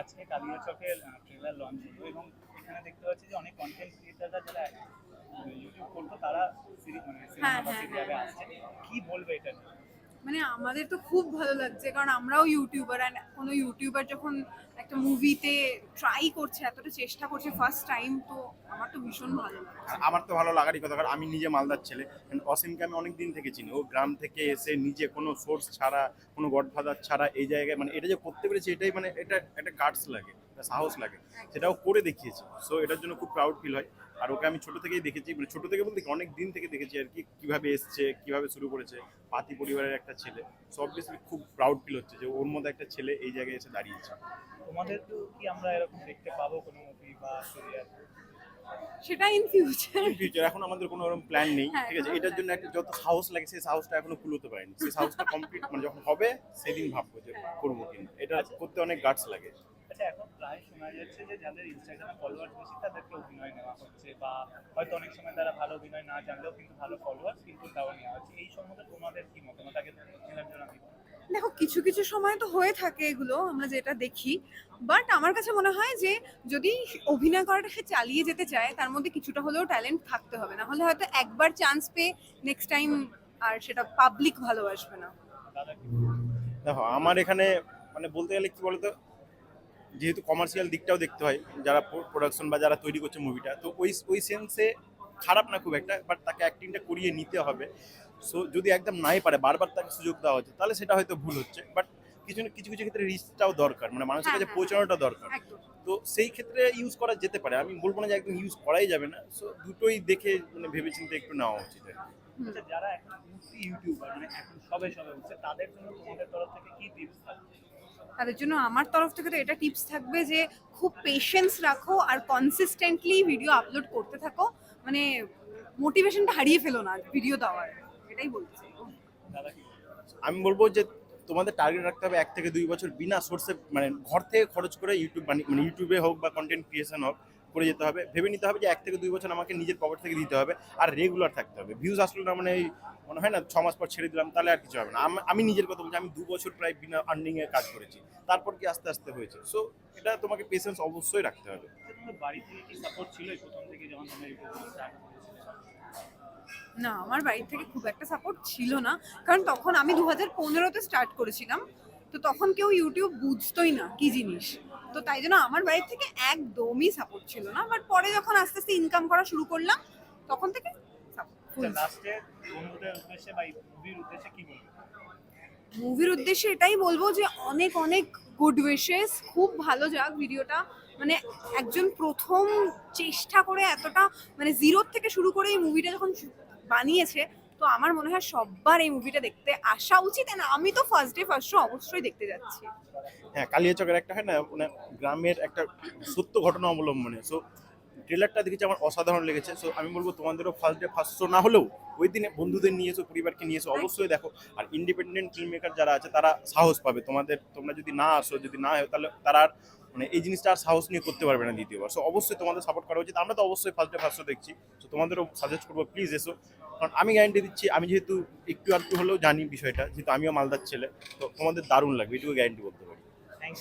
আজকে কালিয়াচকের trailer launch হলো এবং এখানে দেখতে পাচ্ছি যে অনেক কন্টেন্ট ক্রিয়েটাররা যারা ইউটিউব করতো তারা সিরিজ মানে সিনেমা হ্যাঁ, হ্যাঁ, হ্যাঁ। আসছে কি বলবে এটা? মানে আমাদের তো খুব ভালো লাগছে, কারণ আমরাও ইউটিউবার আর কোনো ইউটিউবার যখন একটা মুভিতে ট্রাই করছে, এতটা চেষ্টা করছে ফার্স্ট টাইম তো আমার তো ভীষণ ভালো আর আমার তো ভালো লাগারই কথা, কারণ আমি নিজে মালদার ছেলে অসীমকে আমি অনেক দিন থেকে চিনি, ও গ্রাম থেকে এসে নিজে কোনো সোর্স ছাড়া, কোনো গডফাদার ছাড়া এই জায়গায় মানে এটা যে করতে পেরেছে, এটাই মানে এটা একটা গার্ডস লাগে সাহস লাগে, সেটাও করে দেখিয়েছে সো এটার জন্য খুব প্রাউড ফিল হয়। আর ওকে আমি ছোট থেকেই দেখেছি মানে ছোট থেকে বলতে অনেক দিন থেকে দেখেছি আর কি কীভাবে এসছে কীভাবে শুরু করেছে পাতি পরিবারের একটা ছেলে। সো অবভিয়াসলি খুব প্রাউড ফিল হচ্ছে যে ওর মধ্যে একটা ছেলে এই জায়গায় এসে দাঁড়িয়েছে। তোমাদেরকেও কি আমরা এরকম দেখতে পাবো কোনো মুভি বা সিরিয়াল সেটা ইন ফিউচার ফিউচার এখন আমাদের কোনো ওরকম প্ল্যান নেই হ্যাঁ, ঠিক আছে? এটার জন্য একটা যত সাহস লাগে সেই সাহসটা এখনও কুলোতে পারিনি। সেই সাহসটা কমপ্লিট মানে যখন হবে সেদিন ভাববো যে করব কিনা। এটা করতে অনেক গার্ডস লাগে। আচ্ছা এখন প্রায় শোনা যাচ্ছে যে যাদের ইনস্টাগ্রামে ফলোয়ার্স বেশি তাদেরকে বা হয়তো অনেক সময় তারা ভালো অভিনয় না জানলেও কিন্তু ভালো ফলোয়ার্স কিন্তু তাও নেওয়া হচ্ছে। এই সম্বন্ধে তোমাদের কি মতামত? আগে জন্য আমি দেখো কিছু কিছু সময় তো হয়ে থাকে এগুলো আমরা যেটা দেখি। বাট আমার কাছে মনে হয় যে যদি অভিনয় করাটা সে চালিয়ে যেতে চায় তার মধ্যে কিছুটা হলেও ট্যালেন্ট থাকতে হবে। না হলে হয়তো একবার চান্স পেয়ে নেক্সট টাইম আর সেটা পাবলিক ভালোবাসবে না? দেখো আমার এখানে মানে বলতে গেলে কি বলতো যেহেতু কমার্শিয়াল দিকটাও দেখতে হয় যারা প্রোডাকশন বা যারা তৈরি করছে মুভিটা তো ওই ওই সেন্সে খারাপ না খুব একটা বাট তাকে অ্যাক্টিংটা করিয়ে নিতে হবে। সো যদি একদম নাই পারে বারবার তাকে সুযোগ দেওয়া হচ্ছে তাহলে সেটা হয়তো ভুল হচ্ছে বাট কিছু না কিছু কিছু ক্ষেত্রে রিস্কটাও দরকার মানে মানুষের হ্যাঁ, কাছে হ্যাঁ, পৌঁছানোটা দরকার। তো সেই ক্ষেত্রে ইউজ করা যেতে পারে আমি বলব না যে একদম ইউজ করাই যাবে না সো দুটোই দেখে মানে ভেবেচিন্তে একটু নেওয়া উচিত আর কি। আচ্ছা যারা এখন ইউটিউবার মানে এখন সবে সবে উঠছে তাদের জন্য তোমাদের তরফ থেকে কি টিপস থাকবে তাদের জন্য আমার তরফ থেকে তো এটা টিপস থাকবে যে খুব পেশেন্স রাখো আর কনসিস্টেন্টলি ভিডিও আপলোড করতে থাকো। মানে মোটিভেশনটা হারিয়ে ফেলো না ভিডিও দেওয়ার, এটাই বলছি দাদা আমি বলব যে তোমাদের টার্গেট রাখতে হবে এক থেকে দুই বছর বিনা সোর্সে মানে ঘর থেকে খরচ করে ইউটিউব মানে ইউটিউবে হোক বা কন্টেন্ট ক্রিয়েশন হোক করে যেতে হবে। ভেবে নিতে হবে যে এক থেকে দুই বছর আমাকে নিজের পকেট থেকে দিতে হবে আর রেগুলার থাকতে হবে। ভিউজ আসলো না মানে এই মনে হয় না ছ মাস পর ছেড়ে দিলাম তাহলে আর কিছু হবে না। আমি নিজের কথা বলছি আমি দু বছর প্রায় বিনা আর্নিং এ কাজ করেছি। তারপর কি আস্তে আস্তে হয়েছে? সো এটা তোমাকে পেশেন্স অবশ্যই রাখতে হবে। বাড়ি থেকে সাপোর্ট ছিল থেকে যখন তোমরা ইউটিউব স্টার্ট করেছিলে? না আমার বাড়ি থেকে খুব একটা সাপোর্ট ছিল না। কারণ তখন আমি দু হাজার পনেরোতে স্টার্ট করেছিলাম তো তখন কেউ ইউটিউব বুঝতোই না কি জিনিস। তো তাই জন্য আমার বাড়ির থেকে একদমই সাপোর্ট ছিল না। বাট পরে যখন আস্তে আস্তে ইনকাম করা শুরু করলাম তখন থেকে আচ্ছা মুভির মুভির উদ্দেশ্যে এটাই বলব যে অনেক অনেক গুড উইশেস খুব ভালো যাক ভিডিওটা মানে একজন প্রথম চেষ্টা করে এতটা মানে জিরোর থেকে শুরু করে এই মুভিটা যখন বানিয়েছে তো আমার মনে হয় সবার এই মুভিটা দেখতে আসা উচিত না আমি তো ফার্স্ট ডে ফার্স্ট শো অবশ্যই দেখতে যাচ্ছি। হ্যাঁ কালিয়াচকের একটা হয় না মানে গ্রামের একটা সত্য ঘটনা অবলম্বনে। সো ট্রেলারটা দেখেছি আমার অসাধারণ লেগেছে। সো আমি বলব তোমাদেরও ফার্স্ট ডে ফার্স্ট শো না হলেও ওই দিনে বন্ধুদের নিয়ে এসো পরিবারকে নিয়ে এসো অবশ্যই দেখো। আর ইন্ডিপেন্ডেন্ট ফিল্ম মেকার যারা আছে তারা সাহস পাবে। তোমাদের তোমরা যদি না আসো যদি না হয় তাহলে তারা আর মানে এই জিনিসটা আর সাহস নিয়ে করতে পারবে না দ্বিতীয়বার। সো অবশ্যই তোমাদের সাপোর্ট করা উচিত। আমরা তো অবশ্যই ফার্স্টে ফার্স্টে দেখছি। সো তোমাদেরও সাজেস্ট করব প্লিজ এসো। কারণ আমি গ্যারেন্টি দিচ্ছি, আমি যেহেতু একটু আধটু হলেও জানি বিষয়টা, যেহেতু আমিও মালদার ছেলে, তো তোমাদের দারুণ লাগবে, এটুকু গ্যারেন্টি বলতে পারি। থ্যাংক